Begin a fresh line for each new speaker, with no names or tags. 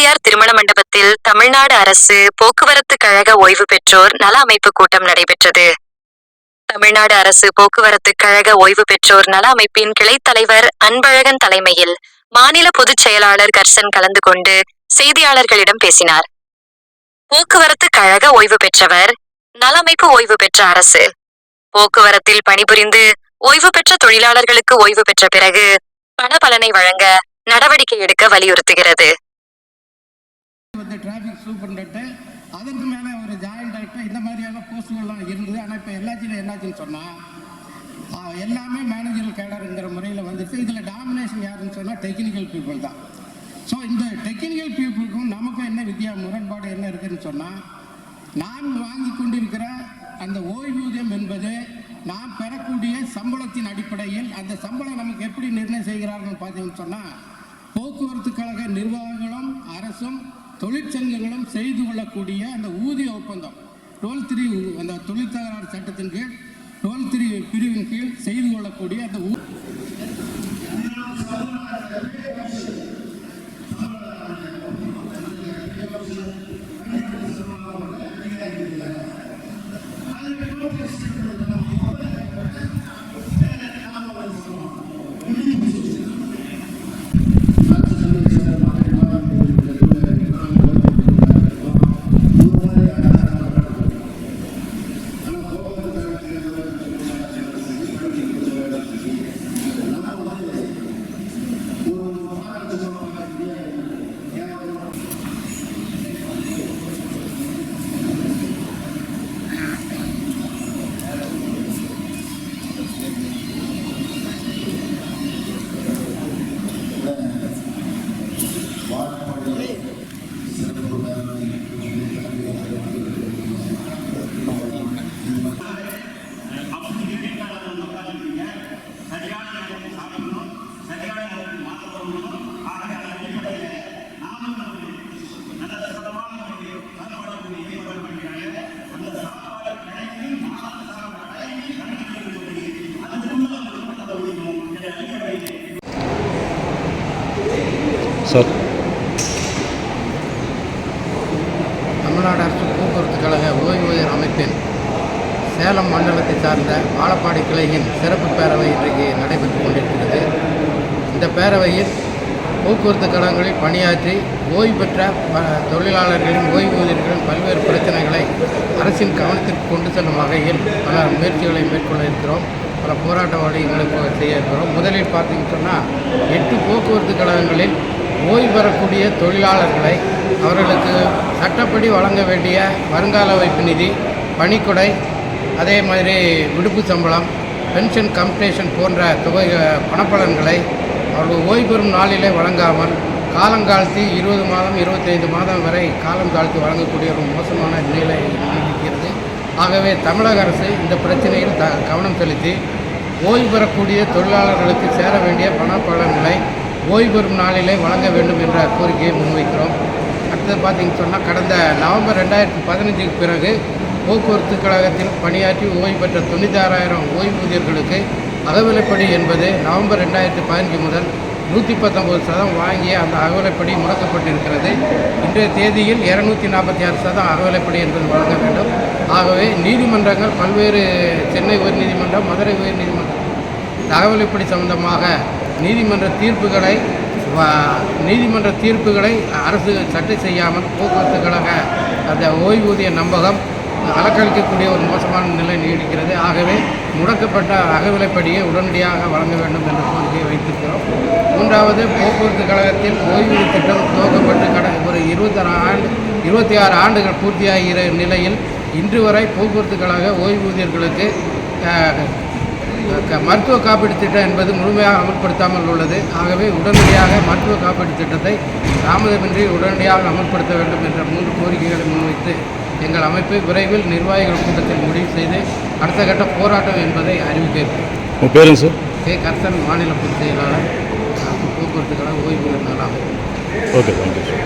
ஆவுடையார் திருமண மண்டபத்தில் தமிழ்நாடு அரசு போக்குவரத்து கழக ஓய்வு பெற்றோர் நல அமைப்பு கூட்டம் நடைபெற்றது. தமிழ்நாடு அரசு போக்குவரத்து கழக ஓய்வு பெற்றோர் நல அமைப்பின் கிளை தலைவர் அன்பழகன் தலைமையில் மாநில பொதுச் செயலாளர் கர்சன் கலந்து கொண்டு செய்தியாளர்களிடம் பேசினார். போக்குவரத்து கழக ஓய்வு பெற்றவர் நலமைப்பு ஓய்வு பெற்ற அரசு. போக்குவரத்தில் பணிபுரிந்து ஓய்வு பெற்ற தொழிலாளர்களுக்கு ஓய்வு பெற்ற பிறகு பண பலனை வழங்க நடவடிக்கை எடுக்க வலியுறுத்துகிறது.
வந்து டிராஃபிக் சூப்பர்டென்ட்டு அதற்கு மேலே ஒரு ஜாயின்ட் டைரக்டர் இந்த மாதிரியான போஸ்ட்டுகள்லாம் இருந்தது. ஆனால் இப்போ எல்லாத்திலும் என்னாச்சுன்னு சொன்னால் எல்லாமே மேனேஜர் கேடருங்கிற முறையில் வந்துட்டு இதில் டாமினேஷன் யாருன்னு சொன்னால் டெக்னிக்கல் பீப்புள் தான். ஸோ இந்த டெக்னிக்கல் பீப்புளுக்கும் நமக்கும் என்ன வித்தியா முரண்பாடு என்ன இருக்குதுன்னு சொன்னால் நான் வாங்கி கொண்டிருக்கிற அந்த ஓய்வூதியம் என்பது நான் பெறக்கூடிய சம்பளத்தின் அடிப்படையில் அந்த சம்பளம் நமக்கு எப்படி நிர்ணயம் செய்கிறார்கள் பார்த்தீங்கன்னு சொன்னால் போக்குவரத்து கழக நிர்வாகங்களும் அரசும் தொழிற்சங்கங்களும் செய்து கொள்ளக்கூடிய அந்த ஊதிய ஒப்பந்தம் டோல் த்ரீ அந்த தொழில் சட்டத்தின் கீழ் டோல் த்ரீ பிரிவின் கீழ் செய்து கொள்ளக்கூடிய அந்த ஊ-
சார்.
தமிழ்நாடு அரசு போக்குவரத்து கழக ஓய்வூதியர் அமைப்பின் சேலம் மண்டலத்தை சார்ந்த வாழப்பாடி கிளையின் சிறப்பு பேரவை இன்றைக்கு நடைபெற்றுக் கொண்டிருக்கிறது. இந்த பேரவையில் போக்குவரத்து கழகங்களில் பணியாற்றி ஓய்வு பெற்ற ப தொழிலாளர்களின் ஓய்வூதியர்களின் பல்வேறு பிரச்சனைகளை அரசின் கவனத்திற்கு கொண்டு செல்லும் வகையில் பல முயற்சிகளை மேற்கொள்ள இருக்கிறோம். பல போராட்ட வழிகளை செய்ய இருக்கிறோம். முதலில் பார்த்தீங்கன்னு சொன்னால் எட்டு போக்குவரத்து கழகங்களில் ஓய்வு பெறக்கூடிய தொழிலாளர்களை அவர்களுக்கு சட்டப்படி வழங்க வேண்டிய வருங்கால வைப்பு நிதி பணிக்கொடை அதே மாதிரி விடுப்பு சம்பளம் பென்ஷன் கம்பென்சேஷன் போன்ற தொகை பணப்பலன்களை அவர்கள் ஓய்வு பெறும் நாளிலே வழங்காமல் காலங்காலத்து இருபது மாதம் இருபத்தைந்து மாதம் வரை காலம் தாழ்த்தி வழங்கக்கூடிய ஒரு மோசமான நிலை நீடிக்கிறது ஆகவே தமிழக அரசு இந்த பிரச்சனையில் த கவனம் செலுத்தி ஓய்வு பெறக்கூடிய தொழிலாளர்களுக்கு சேர வேண்டிய பணப்பலன்களை ஓய்வு பெறும் நாளிலே வழங்க வேண்டும் என்ற கோரிக்கையை முன்வைக்கிறோம். அடுத்தது பார்த்தீங்கன்னு சொன்னால் கடந்த நவம்பர் ரெண்டாயிரத்தி பதினஞ்சுக்கு பிறகு போக்குவரத்து கழகத்தில் பணியாற்றி ஓய்வு பெற்ற தொண்ணூத்தாறாயிரம் ஓய்வூதியர்களுக்கு அகவிலைப்படி என்பது நவம்பர் ரெண்டாயிரத்தி பதினஞ்சு முதல் நூற்றி பத்தொம்பது சதம் வாங்கிய அந்த அகவிலைப்படி முடக்கப்பட்டிருக்கிறது. இன்றைய தேதியில் இரநூத்தி நாற்பத்தி ஆறு சதம் அகவிலைப்படி என்பது வழங்க வேண்டும். ஆகவே நீதிமன்றங்கள் பல்வேறு சென்னை உயர்நீதிமன்றம் மதுரை உயர்நீதிமன்றம் தகவலைப்படி சம்பந்தமாக நீதிமன்ற தீர்ப்புகளை நீதிமன்ற தீர்ப்புகளை அரசு சட்டை செய்யாமல் போக்குவரத்து கழக அந்த ஓய்வூதிய நம்பகம் அலக்களிக்கக்கூடிய ஒரு மோசமான நிலை நீடிக்கிறது. ஆகவே முடக்கப்பட்ட அகவிலைப்படியை உடனடியாக வழங்க வேண்டும் என்ற கோரிக்கையை வைத்திருக்கிறோம். மூன்றாவது போக்குவரத்து கழகத்தில் ஓய்வூதிய திட்டம் துவக்கப்பட்டு கட ஒரு இருபத்தாறு ஆண்டு இருபத்தி ஆறு ஆண்டுகள் பூர்த்தியாகிற நிலையில் இன்று வரை போக்குவரத்து கழக ஓய்வூதியர்களுக்கு மருத்துவ காப்பீடு திட்டம் என்பது முழுமையாக அமல்படுத்தாமல் உள்ளது. ஆகவே உடனடியாக மருத்துவ காப்பீடு திட்டத்தை தாமதமின்றி உடனடியாக அமல்படுத்த வேண்டும் என்ற மூன்று கோரிக்கைகளை முன்வைத்து எங்கள் அமைப்பு விரைவில் நிர்வாகிகள் கூட்டத்தில் முடிவு செய்து அடுத்த கட்ட போராட்டம் என்பதை அறிவிக்க
பேருங்க சார்
கே. கர்சன் மாநில பொதுச் செயலாளர். போக்குவரத்து கழக ஓய்வு அமைப்பு
ஓகே தேங்க்யூ